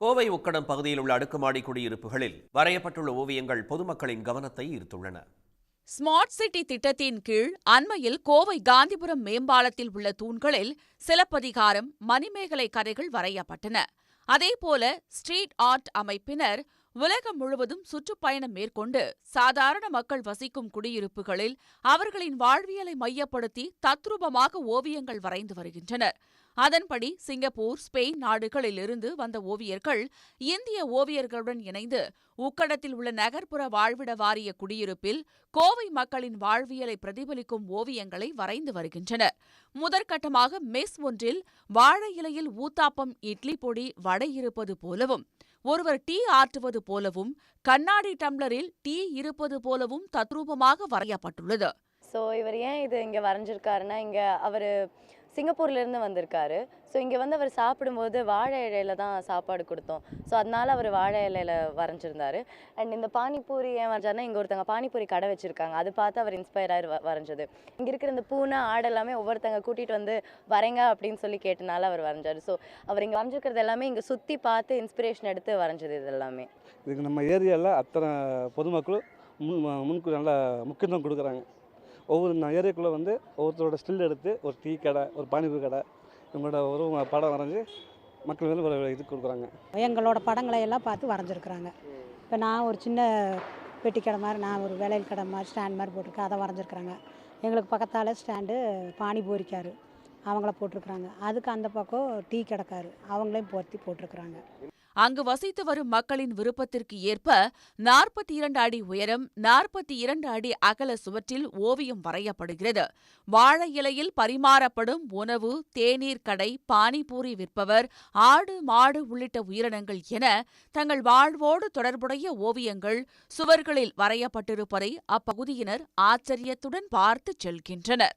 கோவை உக்கடம் பகுதியில் உள்ள அடுக்குமாடி குடியிருப்புகளில் வரையப்பட்டுள்ள ஓவியங்கள் பொதுமக்களின் கவனத்தை ஈர்த்துள்ளன. ஸ்மார்ட் சிட்டி திட்டத்தின் கீழ் அண்மையில் கோவை காந்திபுரம் மேம்பாலத்தில் உள்ள தூண்களில் சிலப்பதிகாரம் மணிமேகலை கதைகள் வரையப்பட்டன. அதேபோல ஸ்ட்ரீட் ஆர்ட் அமைப்பினர் உலகம் முழுவதும் சுற்றுப்பயணம் மேற்கொண்டு சாதாரண மக்கள் வசிக்கும் குடியிருப்புகளில் அவர்களின் வாழ்வியலை மையப்படுத்தி தத்ரூபமாக ஓவியங்கள் வரைந்து வருகின்றனர். அதன்படி சிங்கப்பூர் ஸ்பெயின் நாடுகளிலிருந்து வந்த ஓவியர்கள் இந்திய ஓவியர்களுடன் இணைந்து உக்கடத்தில் உள்ள நகர்ப்புற வாழ்விட வாரிய குடியிருப்பில் கோவை மக்களின் வாழ்வியலை பிரதிபலிக்கும் ஓவியங்களை வரைந்து வருகின்றனர். முதற்கட்டமாக மெஸ் ஒன்றில் வாழை இலையில் ஊத்தாப்பம் இட்லி பொடி வடை இருப்பது போலவும் ஒருவர் டீ ஆற்றுவது போலவும் கண்ணாடி டம்ளரில் டீ இருப்பது போலவும் தத்ரூபமாக வரையப்பட்டுள்ளது. ஸோ இவர் ஏன் இது இங்கே வரைஞ்சிருக்காருன்னா இங்கே அவர் சிங்கப்பூர்லேருந்து வந்திருக்காரு. ஸோ இங்கே வந்து அவர் சாப்பிடும்போது வாழை இலையில தான் சாப்பாடு கொடுத்தோம். ஸோ அதனால அவர் வாழை இலையில வரைஞ்சிருந்தாரு. அண்ட் இந்த பானிபூரி ஏன் வரைஞ்சாருன்னா இங்கே ஒருத்தங்க பானிபூரி கடை வச்சுருக்காங்க. அது பார்த்து அவர் இன்ஸ்பயர் ஆகி வரைஞ்சது. இங்கே இருக்கிற இந்த பூனை ஆடு எல்லாமே ஒவ்வொருத்தங்க கூட்டிகிட்டு வந்து வரைங்க அப்படின்னு சொல்லி கேட்டனால அவர் வரைஞ்சார். ஸோ அவர் இங்கே வரைஞ்சிருக்கிறது எல்லாமே இங்கே சுற்றி பார்த்து இன்ஸ்பிரேஷன் எடுத்து வரைஞ்சது இது எல்லாமே. இதுக்கு நம்ம ஏரியாவில் அத்தனை பொதுமக்களும் முன் முன்கு நல்ல முக்கியத்துவம் கொடுக்குறாங்க. ஒவ்வொரு ந- ஏரியாக்குள்ளே வந்து ஒவ்வொருத்தரோட ஸ்டில் எடுத்து ஒரு டீ கடை ஒரு பானிபூரி கடை இவங்களோட ஒரு படம் வரைஞ்சி மக்கள் வந்து ஒரு இது கொடுக்குறாங்க. எங்களோட படங்களை எல்லாம் பார்த்து வரைஞ்சிருக்கிறாங்க. இப்போ நான் ஒரு சின்ன பெட்டி கடை மாதிரி நான் ஒரு வேலையில் கடை மாதிரி ஸ்டாண்ட் மாதிரி போட்டிருக்கேன். அதை வரைஞ்சிருக்கிறாங்க. எங்களுக்கு பக்கத்தால் ஸ்டாண்டு பானிபூரிக்காரு. அவங்கள போட்டிருக்கிறாங்க. அதுக்கு அந்த பக்கம் டீ கிடக்காரு அவங்களையும் போர்த்தி போட்டிருக்கிறாங்க. அங்கு வசித்து வரும் மக்களின் விருப்பத்திற்கு ஏற்ப நாற்பத்தி இரண்டு அடி உயரம் நாற்பத்தி இரண்டு அடி அகல சுவற்றில் ஓவியம் வரையப்படுகிறது. வாழை இலையில் பரிமாறப்படும் உணவு தேநீர் கடை பானிபூரி விற்பவர் ஆடு மாடு உள்ளிட்ட உயிரினங்கள் என தங்கள் வாழ்வோடு தொடர்புடைய ஓவியங்கள் சுவர்களில் வரையப்பட்டிருப்பதை அப்பகுதியினர் ஆச்சரியத்துடன் பார்த்துச் செல்கின்றனர்.